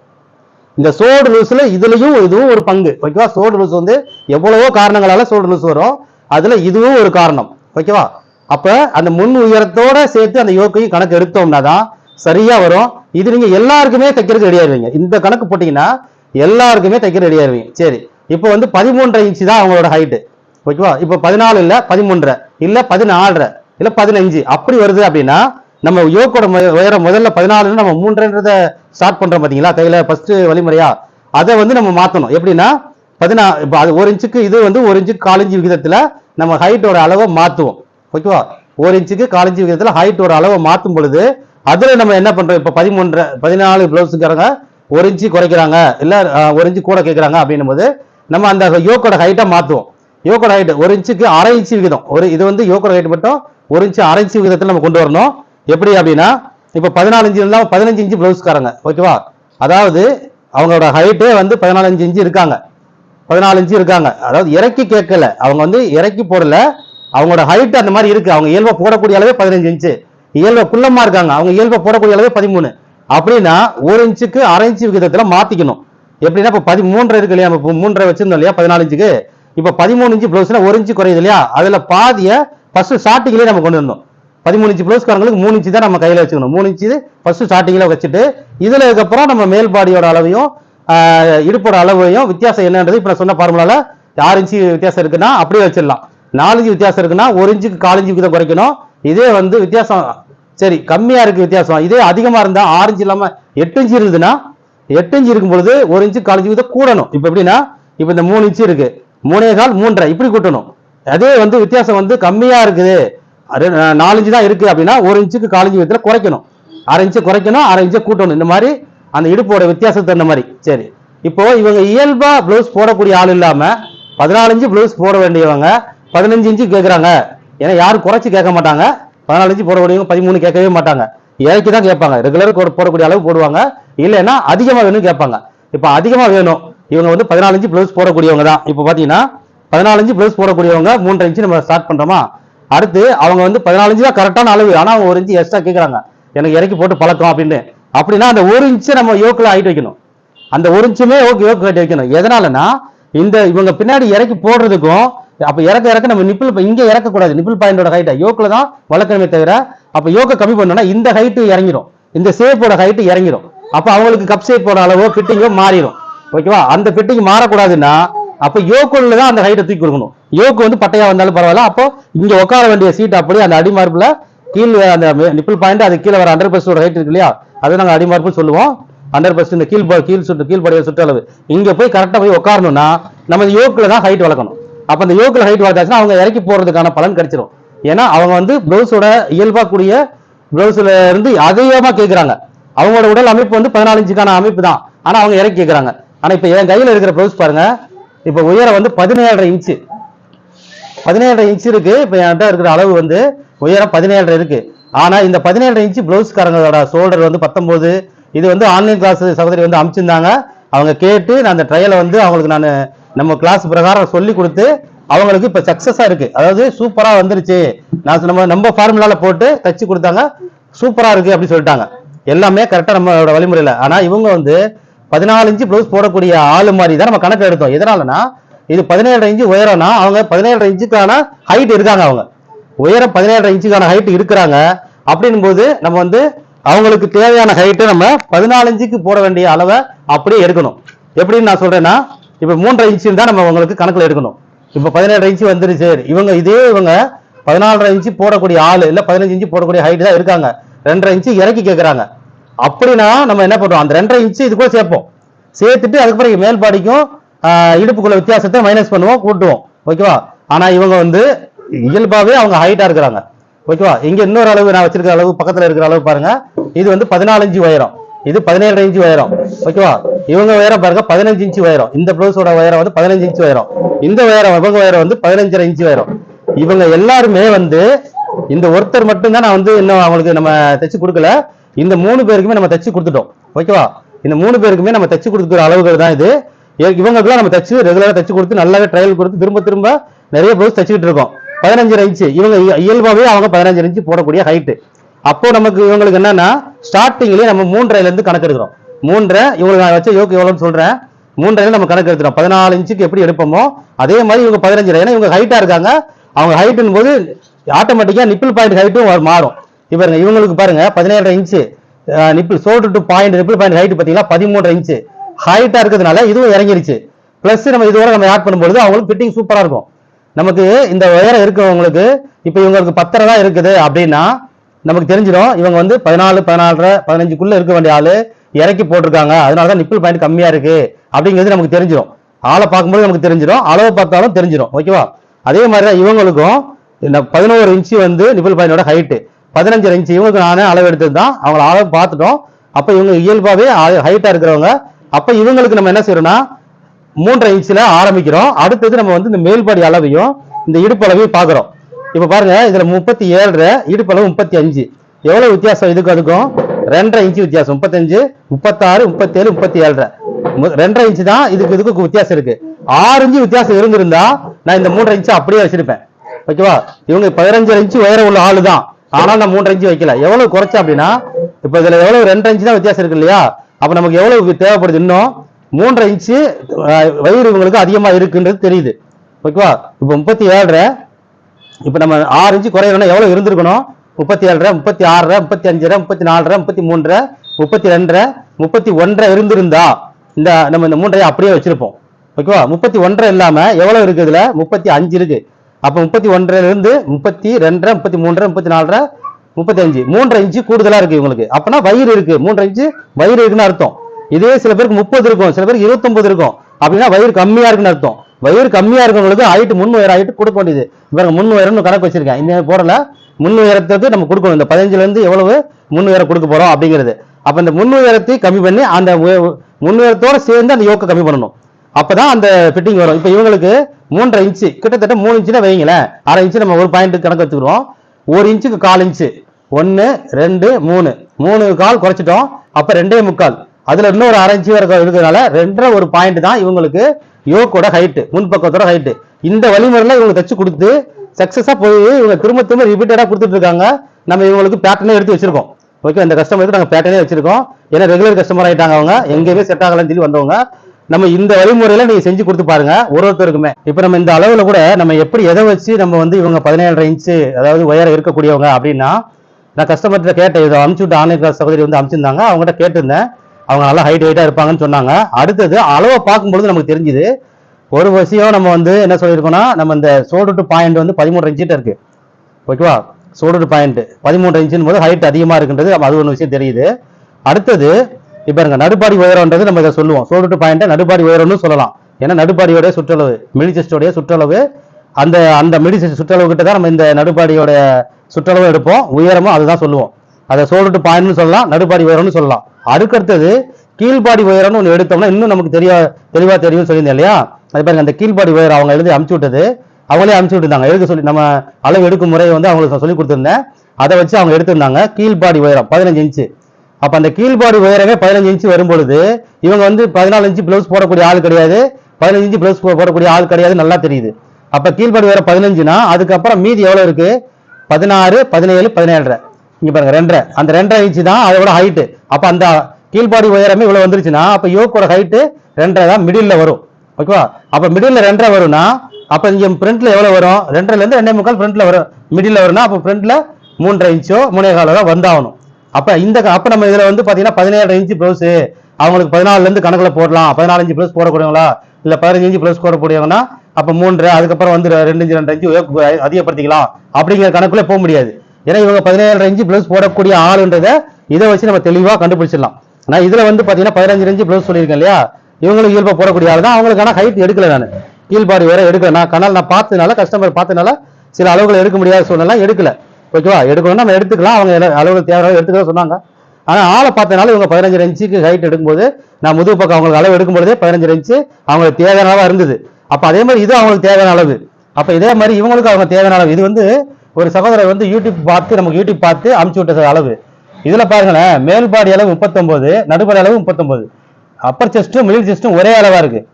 இந்த சோடு லூஸில் இதுலையும் இதுவும் ஒரு பங்கு. ஓகேவா சோடு லூஸ் வந்து எவ்வளவோ காரணங்களால சோடு லூஸ் வரும். அதில் இதுவும் ஒரு காரணம். ஓகேவா அப்போ அந்த முன் உயரத்தோட சேர்த்து அந்த யோக்கையும் கணக்கு எடுத்தோம்னா தான் சரியாக வரும். இது நீங்கள் எல்லாருக்குமே தைக்கிறதுக்கு ரெடி இந்த கணக்கு போட்டிங்கன்னா எல்லாருக்குமே தைக்க ரெடி ஆயிருவீங்க சரி இப்போ வந்து பதிமூன்றரை இன்ச்சு தான் அவங்களோட ஹைட்டு ஓகேவா இப்போ பதினாலு இல்லை பதிமூன்றரை. இல்லை பதினாலரை. இல்லை பதினஞ்சு. அப்படி வருது அப்படின்னா நம்ம யோகோட உயரம் முதல்ல பதினாலுன்னு நம்ம மூன்றரைன்றத ஸ்டார்ட் பண்ணுறோம் பார்த்தீங்களா கையில ஃபஸ்ட்டு வழிமுறையா. அதை வந்து நம்ம மாற்றணும் எப்படின்னா பதினா இப்போ அது ஒரு இன்ச்சுக்கு இது வந்து ஒரு இன்ச்சுக்கு கால் விகிதத்தில் நம்ம ஹைட்டோட அளவை மாற்றுவோம் ஓகேவா ஒரு இன்ச்சுக்கு காலஞ்சு விகிதத்தில் ஹைட்டோட அளவை மாற்றும் பொழுது அதில் நம்ம என்ன பண்ணுறோம் இப்போ பதிமூன்றரை பதினாலு பிளவுஸுக்காரங்க ஒரு இன்ச்சு குறைக்கிறாங்க இல்லை ஒரு இன்ச்சு கூட கேட்குறாங்க அப்படின்னும் போது நம்ம அந்த யோக்கோட ஹைட்டை மாற்றுவோம் யோக்கோட ஹைட் ஒரு இன்ச்சுக்கு அரை இன்ச்சு விகிதம். ஒரு இது வந்து யோக்கோட ஹைட் மட்டும் ஒரு இன்ச்சு அரை இன்ச்சு விகிதத்தில் நம்ம கொண்டு வரணும். எப்படி அப்படின்னா இப்போ பதினாலு இன்ச்சு இருந்தால் பதினஞ்சு இன்ச்சு ப்ளவுஸ்காரங்க ஓகேவா? அதாவது அவங்களோட ஹைட்டே வந்து பதினாலஞ்சு இன்ச்சு இருக்காங்க. பதினாலு இன்ச்சு இருக்காங்க. அதாவது இறக்கி கேட்கல. அவங்க வந்து இறக்கி போடல. அவங்களோட ஹைட் அந்த மாதிரி இருக்குது அவங்க இயல்பை போடக்கூடிய அளவே பதினஞ்சு இன்ச்சு. இயல்பை குள்ளமாக இருக்காங்க. அவங்க இயல்பை போடக்கூடிய அளவே பதிமூணு. அப்படின்னா ஒரு இன்ச்சுக்கு அரை இன்ச்சு விகிதத்தில் மாற்றிக்கணும் எப்படின்னா இப்போ பதிமூன்றரை இருக்கு இல்லையா? இப்போ மூன்றரை வச்சிருந்தோம் இல்லையா? பதினாலு இன்ச்சுக்கு. இப்போ பதிமூணு இன்ச்சு ப்ளவுஸ்னா ஒரு இன்ச்சு குறையுது இல்லையா? அதில் பாதியை ஃபர்ஸ்ட் ஸ்டார்டிங்லேயே நம்ம கொண்டு வந்தோம் பதிமூணு இன்ச்சு பிளவுஸ்காரங்களுக்கு மூணு இன்ச்சு தான் நம்ம கையில் வச்சுக்கணும். மூணு இன்ச்சு ஃபர்ஸ்ட் ஸ்டார்டிங்கில் வச்சுட்டு இதில் இதுக்கப்புறம் நம்ம மேல் பாடியோட அளவையும் இடுப்போட அளவையும் வித்தியாசம் என்னன்றது இப்போ நான் சொன்ன ஃபார்முலாவில் ஆறு இன்ச்சு வித்தியாசம் இருக்குன்னா அப்படியே வச்சிடலாம். நாலு இன்ச்சு வித்தியாசம் இருக்குன்னா ஒரு இன்ச்சுக்கு காலஞ்சு விகிதம் குறைக்கணும். இதே வந்து வித்தியாசம் சரி கம்மியா இருக்கு வித்தியாசம். இதே அதிகமா இருந்தா ஆரஞ்சு இல்லாமல் இல்லாம எட்டு இன்ச்சு இருந்ததுன்னா எட்டு இன்ச்சு இருக்கும் பொழுது ஒரு இன்ச்சு கால் இன்ச்சு கூடணும். இப்ப எப்படின்னா இப்ப இந்த மூணு இன்ச்சு இருக்கு. மூணே கால் மூன்றரை. இப்படி கூட்டணும். அதே வந்து வித்தியாசம் வந்து கம்மியா இருக்குது. அது, நாலு இன்ச்சு தான் இருக்கு அப்படின்னா ஒரு இன்ச்சுக்கு கால் இன்ச்சு குறைக்கணும். அரை இன்ச்சு குறைக்கணும் அரை இன்ச்சு கூட்டணும். இந்த மாதிரி அந்த இடுப்போட வித்தியாசத்தை தகுந்த மாதிரி. சரி. இப்போ இவங்க இயல்பா பிளவுஸ் போடக்கூடிய ஆள் இல்லாம பதினாலு இன்ச்சு பிளவுஸ் போட வேண்டியவங்க பதினஞ்சு இன்ச்சு கேட்குறாங்க ஏன்னா யாரும் குறைச்சு கேட்க மாட்டாங்க. பதினாலு இன்ச்சு போடக்கூடியவங்க பதிமூணு கேட்கவே மாட்டாங்க. இறக்கி தான் கேட்பாங்க. ரெகுலர் போடக்கூடிய அளவு போடுவாங்க. இல்லைன்னா அதிகமாக வேணும்னு கேட்பாங்க. இப்போ அதிகமாக வேணும். இவங்க வந்து பதினாலு இன்ச்சு போடக்கூடியவங்க தான். இப்போ பார்த்தீங்கன்னா பதினாலு இன்ச்சு போடக்கூடியவங்க மூன்றரை இன்ச்சு நம்ம ஸ்டார்ட் பண்ணுறோமா அடுத்து அவங்க வந்து பதினாலு இன்ச்சு தான் கரெக்டான அளவு. ஆனால் அவங்க ஒரு இன்ச்சு எக்ஸ்ட்ரா கேட்குறாங்க எனக்கு இறக்கி போட்டு பழக்கம் அப்படின்னு. அப்படின்னா அந்த ஒரு இன்ச்சை நம்ம யோக்கில் ஆகிட்டு வைக்கணும். அந்த ஒரு இன்ச்சுமே யோக்கு யோக்கு கட்டி வைக்கணும். எதனாலன்னா இந்த இவங்க பின்னாடி இறக்கி போடுறதுக்கும் அப்ப இறக்க இறக்க நம்ம நிப்பிள் இங்க இறக்க கூடாது நிப்பிள் பாயிண்டோட ஹைட்டை யோக்கில் தான் வளர்க்கணுமே தவிர அப்ப யோக்க கம்மி பண்ணோம்னா இந்த ஹைட்டு இறங்கிடும் இந்த சேப்போட ஹைட்டு இறங்கிடும் அப்ப அவங்களுக்கு கப் ஷேப்போட அளவோ ஃபிட்டிங்கோ மாறிடும் ஓகேவா அந்த ஃபிட்டிங் மாறக்கூடாதுன்னா அப்ப யோக்குள்ள தான் அந்த ஹைட்டை தூக்கி கொடுக்கணும். யோக்கு வந்து பட்டையா வந்தாலும் பரவாயில்ல. அப்போ இங்க உட்கார வேண்டிய சீட் அப்படியே அந்த அடிமார்பில் கீழே அந்த நிப்பிள் பாயிண்ட் அது கீழே வர அண்டர் பர்சன்ட் ஹைட் இருக்கு இல்லையா? அதை நாங்கள் அடிமார்பு சொல்லுவோம். அண்டர் பர்சன்ட் இந்த கீழ் ப- கீழ் சுற்று கீழ்படைய சுற்றளவு இங்க போய் கரெக்டா போய் உட்காரணும்னா நம்ம யோக்கில் தான் ஹைட் வளர்க்கணும். அப்ப அந்த யோக்கில் ஹைட் வளர்த்தாச்சுன்னா அவங்க இறக்கி போறதுக்கான பலன் கிடைச்சிரும். ஏன்னா அவங்க வந்து பிளவுஸோட இயல்பா கூடிய பிளவுஸ்ல இருந்து அதிகமா கேட்குறாங்க அவங்களோட உடல் அமைப்பு வந்து பதினாலு அமைப்பு தான் ஆனா அவங்க இறக்கி கேட்குறாங்க ஆனா இப்ப என் கையில இருக்கிற பிளவுஸ் பாருங்க. இப்ப உயரம் வந்து பதினேழரை இன்ச்சு. பதினேழரை இன்ச்சு இருக்கு. இப்ப என்கிட்ட இருக்கிற அளவு வந்து உயரம் பதினேழரை இருக்கு. ஆனா இந்த பதினேழரை இன்ச்சு பிளவுஸ்காரங்களோட ஷோல்டர் வந்து பத்தொன்பது. இது வந்து ஆன்லைன் கிளாஸ் சகோதரி வந்து அமிச்சிருந்தாங்க. அவங்க கேட்டு நான் அந்த ட்ரையலை வந்து அவங்களுக்கு நான் நம்ம கிளாஸ் பிரகாரம் சொல்லி கொடுத்து அவங்களுக்கு இப்போ சக்ஸஸாக இருக்கு. அதாவது சூப்பராக வந்துருச்சு. நான் சொன்ன மாதிரி நம்ம ஃபார்முலால போட்டு தச்சு கொடுத்தாங்க. சூப்பராக இருக்கு அப்படின்னு சொல்லிட்டாங்க. எல்லாமே கரெக்டாக நம்மளோட வழிமுறையில். ஆனால் இவங்க வந்து பதினாலு இன்ச்சு ப்ளவுஸ் போடக்கூடிய ஆளு மாதிரி தான் நம்ம கணக்கு எடுத்தோம். எதனாலனா இது பதினேழு இன்ச்சு உயரம்னா அவங்க பதினேழு இன்ச்சுக்கான ஹைட் இருக்காங்க அவங்க. உயரம் பதினேழு இன்ச்சுக்கான ஹைட் இருக்கிறாங்க. அப்படின்னும் போது நம்ம வந்து அவங்களுக்கு தேவையான ஹைட்டை நம்ம பதினாலு இன்ச்சுக்கு போட வேண்டிய அளவை அப்படியே எடுக்கணும். எப்படின்னு நான் சொல்றேன்னா இப்போ மூன்றரை இன்ச்சு தான் நம்ம உங்களுக்கு கணக்கில் எடுக்கணும். இப்போ பதினேழு இன்ச்சு வந்துருச்சு. இவங்க இதே இவங்க பதினாலரை இன்ச்சு போடக்கூடிய ஆள் இல்லை பதினஞ்சு இன்ச்சு போடக்கூடிய ஹைட் தான் இருக்காங்க. ரெண்டரை இன்ச்சு இறக்கி கேட்குறாங்க அப்படின்னா நம்ம என்ன பண்ணுறோம் அந்த ரெண்டரை இன்ச்சு இது கூட சேர்ப்போம். சேர்த்துட்டு அதுக்கப்புறம் மேல்பாடிக்கும் இடுப்புக்குள்ள வித்தியாசத்தை மைனஸ் பண்ணுவோம் கூட்டுவோம். ஓகேவா? ஆனால் இவங்க வந்து இயல்பாகவே அவங்க ஹைட்டாக இருக்கிறாங்க. ஓகேவா? இங்கே இன்னொரு அளவு நான் வச்சிருக்கிற அளவு பக்கத்தில் இருக்கிற அளவு பாருங்க. இது வந்து பதினாலஞ்சு உயரம். இது பதினேழு இன்ச்சு உயரம். ஓகேவா? இவங்க உயரம் பாருங்க பதினஞ்சு இன்ச்சு உயரம். இந்த ப்ளவுஸோட உயரம் வந்து பதினஞ்சு இன்ச்சு உயரம். இந்த உயரம் இவங்க உயரம் வந்து பதினஞ்சரை இன்ச்சு உயரம். இவங்க எல்லாருமே வந்து இந்த ஒருத்தர் மட்டும்தான் நான் வந்து இன்னும் அவங்களுக்கு நம்ம தைச்சு கொடுக்கல. இந்த மூணு பேருக்குமே நம்ம தைச்சு கொடுத்துட்டோம். ஓகேவா? இந்த மூணு பேருக்குமே நம்ம தைச்சு கொடுக்குற அளவுகள் தான் இது. இ- இவங்களுக்குலாம் நம்ம தைச்சு ரெகுலராக தைச்சு கொடுத்து நல்லாவே ட்ரையல் கொடுத்து திரும்ப திரும்ப நிறைய ப்ளவுஸ் தைச்சிக்கிட்டு இருக்கோம். பதினஞ்சு இன்ச்சு இவங்க இயல்பாகவே அவங்க பதினஞ்சு இன்ச்சு போடக்கூடிய ஹைட்டு அப்போ நமக்கு இவங்களுக்கு என்னன்னா ஸ்டார்டிங்லேயே நம்ம மூன்றரைலேருந்து கணக்கு எடுக்கிறோம் மூன்றரை இவங்களுக்கு நான் வச்ச யோக்கு எவ்வளோன்னு சொல்கிறேன் மூன்றரை நம்ம கணக்கு எடுத்துடும் பதினாலு இன்ச்சுக்கு எப்படி எடுப்போமோ அதே மாதிரி இவங்க பதினஞ்சு ஏன்னா இவங்க ஹைட்டாக இருக்காங்க. அவங்க ஹைட்டுன்னு போது ஆட்டோமேட்டிக்காக நிப்பிள் பாயிண்ட் ஹைட்டும் மாறும். இப்போ இவங்களுக்கு பாருங்க பதினேழரை inch nipple sold to point nipple point height பார்த்தீங்கன்னா பதிமூன்றரை இன்ச்சு. ஹைட்டாக இருக்கிறதுனால இதுவும் இறங்கிருச்சு. ப்ளஸ் நம்ம இதுவரை நம்ம ஆட் பண்ணும்போது அவங்களுக்கு ஃபிட்டிங் சூப்பராக இருக்கும். நமக்கு இந்த உயரம் இருக்கிறவங்களுக்கு இப்போ இவங்களுக்கு பத்தரை தான் இருக்குது அப்படின்னா நமக்கு தெரிஞ்சிடும். இவங்க வந்து பதினாலு பதினாலரை பதினஞ்சுக்குள்ளே இருக்க வேண்டிய ஆள். இறக்கி போட்டிருக்காங்க. அதனால தான் நிப்பிள் பாயிண்ட் கம்மியா இருக்கு. அப்படிங்கிறது நமக்கு தெரிஞ்சிடும் ஆளை பார்க்கும்போது நமக்கு தெரிஞ்சிடும் அளவு பார்த்தாலும் தெரிஞ்சிடும் ஓகேவா அதே மாதிரி தான் இவங்களுக்கும் இந்த பதினோரு இன்ச்சு வந்து நிப்பிள் பாயிண்டோட ஹைட்டு பதினஞ்சு இன்ச்சு இவங்களுக்கு நானே அளவு எடுத்தது தான் அவங்கள அளவு பார்த்துட்டோம். அப்போ இவங்க இயல்பாகவே ஹைட்டா இருக்கிறவங்க. அப்போ இவங்களுக்கு நம்ம என்ன செய்யறோம்னா மூன்றரை இன்ச்சில் ஆரம்பிக்கிறோம். அடுத்தது நம்ம வந்து இந்த மேல்பாடி அளவையும் இந்த இடுப்பளவையும் பார்க்குறோம். இப்போ பாருங்க இதுல முப்பத்தி ஏழரை இடுப்பளவு முப்பத்தி அஞ்சு. எவ்வளவு வித்தியாசம் இதுக்கு அதுக்கும்? ரெண்டரை இன்ச்சு வித்தியாசம். முப்பத்தஞ்சு முப்பத்தாறு முப்பத்தேழு முப்பத்தி ஏழரை மு- ரெண்டரை இன்ச்சு தான் இதுக்கு இதுக்கு வித்தியாசம் இருக்கு. ஆறு இன்ச்சு வித்தியாசம் இருந்திருந்தா நான் இந்த மூன்றரை இன்ச்சு அப்படியே வச்சிருப்பேன். ஓகேவா? இவங்க பதினஞ்சரை இன்ச்சு உயரம் உள்ள ஆளு தான் ஆனால் நான் மூன்றரை இன்ச்சு வைக்கல. எவ்வளவு குறைச்சா அப்படின்னா இப்போ இதுல எவ்வளவு ரெண்டரை இன்ச்சு தான் வித்தியாசம் இருக்கு இல்லையா? அப்ப நமக்கு எவ்வளவு தேவைப்படுது இன்னும்? மூன்றரை இன்ச்சு வயிறு இவங்களுக்கு அதிகமா இருக்குன்றது தெரியுது. ஓகேவா? இப்போ முப்பத்தி ஏழரை இப்போ நம்ம ஆறு இன்ச்சு குறையணும்னா எவ்வளவு இருந்திருக்கணும்? முப்பத்தி ஏழரை முப்பத்தி ஆறரை முப்பத்தி அஞ்சரை முப்பத்தி நாலரை முப்பத்தி மூன்றரை முப்பத்தி ரெண்டரை முப்பத்தி ஒன்றரை இருந்திருந்தா இந்த நம்ம இந்த மூன்றையும் அப்படியே வச்சிருப்போம். ஓகேவா? முப்பத்தி ஒன்றரை இல்லாம எவ்வளவு இருக்கு இதுல? முப்பத்தி அஞ்சு இருக்கு. அப்ப முப்பத்தி ஒன்றரை இருந்து முப்பத்தி ரெண்டரை முப்பத்தி மூன்றரை முப்பத்தி நாலரை முப்பத்தி அஞ்சு. மூன்றரை இன்ச்சு கூடுதலா இருக்கு இவங்களுக்கு. அப்பனா வயிறு இருக்கு. மூன்றரை இன்ச்சு வயிறு இருக்குன்னு அர்த்தம். இதே சில பேருக்கு முப்பது இருக்கும். சில பேருக்கு இருபத்தொன்பது இருக்கும். அப்படின்னா வயிறு கம்மியா இருக்குன்னு அர்த்தம். வயிறு கம்மியா இருக்கவங்களுக்கு ஹைட்டு முன் உயர் ஹைட் கொடுக்க வேண்டியது. இவங்க முன் உயரம்னு கணக்கு வச்சிருக்கேன். இந்த போடல. முன் நம்ம கொடுக்கணும். இந்த பதினஞ்சுலேருந்து எவ்வளவு முன் உயரம் கொடுக்க போகிறோம் அப்படிங்கிறது. அப்போ இந்த முன் உயரத்தை கம்மி பண்ணி அந்த உய- முன் சேர்ந்து அந்த யோக்கை கம்மி பண்ணணும். அப்போ தான் அந்த ஃபிட்டிங் வரும். இப்போ இவங்களுக்கு மூன்றரை இன்ச்சு கிட்டத்தட்ட மூணு இன்ச்சுனா வைங்களேன் அரை இன்ச்சு நம்ம ஒரு பாயிண்ட் கணக்கு வச்சுக்கிறோம் ஒரு இன்ச்சுக்கு கால் இன்ச்சு. ஒன்று ரெண்டு மூணு. மூணு கால் குறைச்சிட்டோம். அப்போ ரெண்டே முக்கால். அதுல இன்னொரு அரை இன்ச்சு வரை இருக்கிறதுனால ரெண்டரை ஒரு பாயிண்ட் தான் இவங்களுக்கு யோக்கோட ஹைட்டு முன்பக்கத்தோட ஹைட்டு இந்த வழிமுறையில் இவங்களுக்கு தச்சு கொடுத்து சக்ஸஸாக போய் இவங்க திரும்ப திரும்ப ரிப்பீட்டடாக கொடுத்துட்டு இருக்காங்க நம்ம இவங்களுக்கு பேட்டர்னே எடுத்து வச்சிருக்கோம். ஓகே இந்த கஸ்டமருக்கு நாங்கள் பேட்டர்னே வச்சிருக்கோம். ஏன்னா ரெகுலர் கஸ்டமர் ஆகிட்டாங்க அவங்க. எங்கேயுமே செட் ஆகலன்னு சொல்லி வந்தவங்க. நம்ம இந்த வழிமுறையில நீங்க செஞ்சு கொடுத்து பாருங்க. ஒரு ஒருத்தருக்குமே. இப்போ நம்ம இந்த அளவுல கூட நம்ம எப்படி எதை வச்சு நம்ம வந்து இவங்க பதினேழரை இன்ச்சு அதாவது உயரம் இருக்கக்கூடியவங்க அப்படின்னா நான் கஸ்டமர்கிட்ட கேட்டேன். இதை அமுச்சு விட்டு ஆன்லைன் கிளாஸ் சகோதரி வந்து அமுச்சிருந்தாங்க. அவங்ககிட்ட கேட்டிருந்தேன். அவங்க நல்லா ஹைட் ஹைட்டா இருப்பாங்கன்னு சொன்னாங்க. அடுத்தது அளவை பார்க்கும்பொழுது நமக்கு தெரிஞ்சுது. ஒரு விஷயம் நம்ம வந்து என்ன சொல்லியிருக்கோம்னா நம்ம இந்த சோடு டு பாயிண்ட் வந்து பதிமூன்று இன்ச்சிட்ட இருக்கு. ஓகேவா சோடு டு பாயிண்ட் பதிமூன்று இன்ச்சுன்னு போது ஹைட் அதிகமாக இருக்குன்றது நம்ம அது ஒன்று விஷயம் தெரியுது. அடுத்தது இப்போ இருங்க நடுப்பாடி உயரம்ன்றது நம்ம இதை சொல்லுவோம். சோடு டு பாயிண்ட் நடுப்பாடி உயரம்னு சொல்லலாம். ஏன்னா நடுப்பாடியோடைய சுற்றளவு மிடிச்சஸ்டோடைய சுற்றளவு அந்த அந்த மிடி சுற்றளவு கிட்ட தான் நம்ம இந்த நடுப்பாடியோட சுற்றளவு எடுப்போம். உயரமும் அதுதான் சொல்லுவோம். அதை சோடு டு பாயிண்ட்னு சொல்லலாம் நடுப்பாடி உயரம்னு சொல்லலாம். அதுக்கடுத்தது கீழ்பாடி உயரம்னு ஒன்று எடுத்தோம்னா இன்னும் நமக்கு தெரிய தெளிவாக தெரியும்னு சொல்லியிருந்தேன் இல்லையா? அது பாருங்க அந்த கீழ்பாடி உயரம் அவங்க எழுதி அமுச்சு விட்டது. அவங்களே அமுச்சு விட்டுருந்தாங்க. எழுத சொல்லி நம்ம அளவு எடுக்கும் முறையை வந்து அவங்களுக்கு சொல்லி கொடுத்துருந்தேன். அதை வச்சு அவங்க எடுத்திருந்தாங்க. கீழ்பாடி உயரம் பதினஞ்சு இன்ச்சு. அப்ப அந்த கீழ்பாடி உயரமே பதினஞ்சு இன்ச்சு வரும்பொழுது இவங்க வந்து பதினாலு இன்ச்சு பிளவுஸ் போடக்கூடிய ஆள் கிடையாது. பதினஞ்சு இன்ச்சு பிளவுஸ் போடக்கூடிய ஆள் கிடையாது நல்லா தெரியுது. அப்ப கீழ்பாடி உயரம் பதினஞ்சுனா அதுக்கப்புறம் மீதி எவ்வளவு இருக்கு? பதினாறு பதினேழு பதினேழரை. இங்க பாருங்க ரெண்டரை. அந்த ரெண்டரை இன்ச்சு தான் அதோட ஹைட்டு அப்ப அந்த கீழ்பாடி உயரமே இவ்வளவு வந்துருச்சுன்னா அப்ப யோக்கோட ஹைட்டு ரெண்டரை தான் மிடில்ல வரும். ஓகேவா? அப்போ மிடில் ரெண்டரை வரும்னா அப்போ இங்கே ஃப்ரண்ட்ல எவ்வளோ வரும்? ரெண்டரைலேருந்து ரெண்டே முக்கால் ஃப்ரண்ட்டில் வரும். மிடில் வரும்னா அப்போ ஃப்ரண்ட்ல மூன்றரை இன்ச்சோ மூணே காலோ தான் வந்தாகணும். அப்போ இந்த அப்போ நம்ம இதில் வந்து பார்த்தீங்கன்னா பதினேழு இன்ச்சு ப்ளவுஸு அவங்களுக்கு பதினாலுலேருந்து கணக்கில் போடலாம். பதினாலு இன்ச்சு ப்ளவுஸ் போடக்கூடியவங்களா? இல்லை பதினஞ்சு இன்ச்சு ப்ளவுஸ் போடக்கூடியவங்கன்னா அப்போ மூன்று அதுக்கப்புறம் வந்து ரெண்டு இன்ச்சு ரெண்டு இன்ச்சு அதிகப்படுத்திக்கலாம். அப்படிங்கிற கணக்குல போக முடியாது. ஏன்னா இவங்க பதினேழு இன்ச்சு ப்ளவுஸ் போடக்கூடிய ஆளுன்றதை இதை வச்சு நம்ம தெளிவாக கண்டுபிடிச்சிடலாம். ஆனால் இதில் வந்து பார்த்தீங்கன்னா பதினஞ்சு இன்ச்சு ப்ளவுஸ் சொல்லியிருக்கேன் இல்லையா? இவங்களுக்கு இயல்பா போடக்கூடிய ஆள் தான் அவங்களுக்கான ஹைட் எடுக்கல நான். கீழ்பாடி வேற எடுக்கல. நான் கனால் நான் பார்த்ததுனால கஸ்டமர் பார்த்ததுனால சில அளவுகள் எடுக்க முடியாத சூழ்நிலை எடுக்கல. ஓகேவா எடுக்கணும்னா நம்ம எடுத்துக்கலாம். அவங்க அளவுகள் தேவையான எடுத்துக்கலாம் சொன்னாங்க. ஆனால் ஆளை பார்த்தனால இவங்க பதினஞ்சு இன்ச்சுக்கு ஹைட் எடுக்கும்போது நான் முதுகு பக்கம் அவங்களுக்கு அளவு எடுக்கும்போதே பதினஞ்சு இன்ச்சு அவங்களுக்கு தேவையான அளவாக இருந்தது. அப்போ அதே மாதிரி இது அவங்களுக்கு தேவையான அளவு. அப்போ இதே மாதிரி இவங்களுக்கு அவங்க தேவையான அளவு. இது வந்து ஒரு சகோதரர் வந்து யூடியூப் பார்த்து நமக்கு யூடியூப் பார்த்து அமுச்சு விட்ட அளவு. இதில் பாருங்களேன் மேல்பாடி அளவு முப்பத்தொம்போது நடுப்பாடி அளவு முப்பத்தொம்போது. அப்பர் செஸ்ட்டும் மிடில் செஸ்ட்டும் ஒரே அளவாக இருக்குது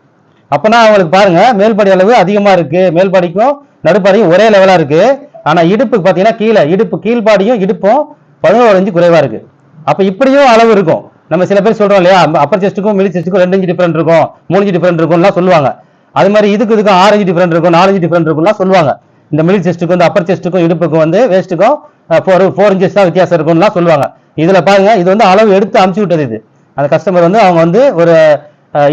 அப்போனா அவங்களுக்கு பாருங்கள் மேல்படி அளவு அதிகமாக இருக்குது மேல்பாடிக்கும் நடுப்படியும் ஒரே லெவலாக இருக்குது ஆனால் இடுப்புக்கு பார்த்தீங்கன்னா கீழே இடுப்பு கீழ்பாடியும் இடுப்பும் பதினோரு இன்ச்சு குறைவாக இருக்குது அப்போ இப்படியும் அளவு இருக்கும். நம்ம சில பேர் சொல்கிறோம் இல்லையா அப்பர் செஸ்ட்டுக்கும் மிடில் செஸ்ட்டுக்கும் ரெண்டு இன்ச்சு டிஃப்ரெண்ட் இருக்கும் மூணு இன்ச்சு டிஃப்ரெண்ட் இருக்கும்லாம் சொல்லுவாங்க. அது மாதிரி இதுக்கு இதுக்கும் ஆறு இன்ச்சு இருக்கும் நாலஞ்சு டிஃப்ரெண்ட் இருக்கும்லாம் சொல்லுவாங்க. இந்த மிடில் செஸ்ட்டுக்கும் இந்த அப்பர் செஸ்ட்டுக்கும் இடுப்புக்கும் வந்து வேஸ்ட்டுக்கும் ஃபோர் ஃபோர் இன்ச்சஸ் தான் வித்தியாசம் இருக்கும்லாம் சொல்லுவாங்க. இதில் பாருங்க இது வந்து அளவு எடுத்து அமுச்சு விட்டது இது. அந்த கஸ்டமர் வந்து அவங்க வந்து ஒரு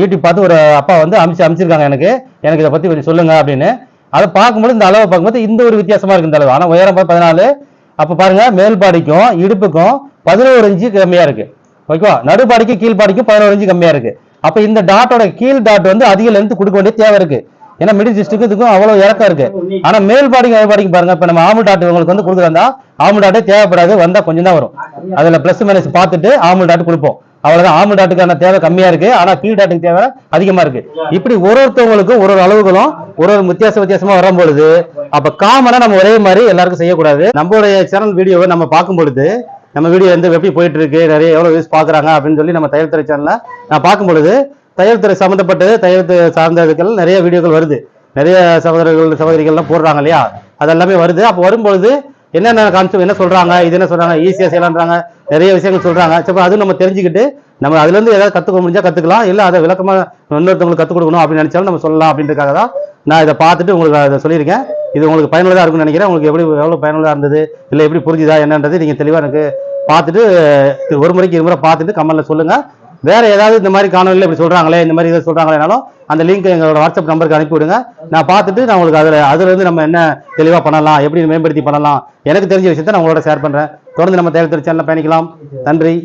யூடியூப் பார்த்து ஒரு அப்பா வந்து அமிச்சு அமிச்சிருக்காங்க எனக்கு. எனக்கு இதை பற்றி கொஞ்சம் சொல்லுங்க அப்படின்னு. அதை பார்க்கும்போது இந்த அளவை பார்க்கும்போது இந்த ஒரு வித்தியாசமா இருக்கு இந்த அளவு. ஆனால் உயரம் பதினாலு. அப்போ பாருங்க மேல்பாடிக்கும் இடுப்புக்கும் பதினோரு இன்ச்சு கம்மியா இருக்கு. ஓகேவா? நடுப்பாடிக்கும் கீழ்பாடிக்கும் பதினோரு இன்ச்சு கம்மியா இருக்கு. அப்போ இந்த டாட்டோட கீழ் டாட் வந்து அதிக லென்த் கொடுக்க வேண்டிய தேவை இருக்கு. ஏன்னா மிடில் சிஸ்டுக்கு இதுக்கும் அவ்வளோ இறக்கம் இருக்கு. ஆனா மேல் பாடிக்கு மேல் பாடிக்கு பாருங்க. இப்போ நம்ம ஆமு டாட் உங்களுக்கு வந்து கொடுக்குறதா? ஆமு டாட்டே தேவைப்படாது. வந்தால் கொஞ்சம் தான் வரும். அதில் ப்ளஸ் மைனஸ் பார்த்துட்டு ஆமு டாட் கொடுப்போம். அவ்வளவுதான். ஆம்பு டாட்டுக்கான தேவை கம்மியா இருக்கு. ஆனா கீழ் டாட்டுக்கு தேவை அதிகமா இருக்கு. இப்படி ஒரு ஒருத்தவங்களுக்கும் ஒரு ஒரு அளவுகளும் ஒரு ஒரு வித்தியாச வித்தியாசமா வரும் பொழுது அப்ப காமனா நம்ம ஒரே மாதிரி எல்லாருக்கும் செய்யக்கூடாது. நம்மளுடைய சேனல் வீடியோவை நம்ம பார்க்கும் பொழுது நம்ம வீடியோ வந்து எப்படி போயிட்டு இருக்கு நிறைய எவ்வளவு வியூஸ் பாக்குறாங்க அப்படின்னு சொல்லி நம்ம தையல் துறை சேனல்ல நான் பார்க்கும் பொழுது தையல் துறை சம்மந்தப்பட்டது தையல் துறை சார்ந்ததுகள் நிறைய வீடியோக்கள் வருது. நிறைய சகோதரர்கள் சகோதரிகள்லாம் போடுறாங்க இல்லையா? அதெல்லாமே வருது. அப்போ வரும்பொழுது என்னென்ன கான்செப்ட் என்ன சொல்கிறாங்க இது என்ன சொல்கிறாங்க ஈஸியாக செய்யலான்றாங்க நிறைய விஷயங்கள் சொல்கிறாங்க சரி அப்ப அதுவும் நம்ம தெரிஞ்சுக்கிட்டு நம்ம அதுலேருந்து ஏதாவது கற்றுக்க முடிஞ்சால் கற்றுக்கலாம் இல்லை அதை விளக்கமாக இன்னொருத்தவங்களுக்கு கற்றுக் கொடுக்கணும் அப்படின்னு நினச்சாலும் நம்ம சொல்லலாம் அப்படின்றதுக்காக தான் நான் இதை பார்த்துட்டு உங்களுக்கு அதை சொல்லியிருக்கேன். இது உங்களுக்கு பயனுள்ளதாக இருக்கும்னு நினைக்கிறேன். உங்களுக்கு எப்படி எவ்வளோ பயனுள்ளதாக இருந்தது இல்லை எப்படி புரிஞ்சுதா என்னன்றது நீங்கள் தெளிவாக எனக்கு பார்த்துட்டு ஒரு முறைக்கு இருமுறை பார்த்துட்டு கமெண்ட்டில் சொல்லுங்கள் வேற ஏதாவது இந்த மாதிரி காணொலியில் இப்படி சொல்றாங்களே இந்த மாதிரி இதை சொல்றாங்களேனாலும் அந்த லிங்க் எங்களோட வாட்ஸ்அப் நம்பருக்கு அனுப்பி விடுங்க. நான் பார்த்துட்டு நான் உங்களுக்கு அதில் அதுலேருந்து நம்ம என்ன தெளிவாக பண்ணலாம் எப்படி மேம்படுத்தி பண்ணலாம் எனக்கு தெரிஞ்ச விஷயத்தை நான் உங்களோட ஷேர் பண்ணுறேன் தொடர்ந்து நம்ம தேர்தல் சேனல்ல பயணிக்கலாம். நன்றி.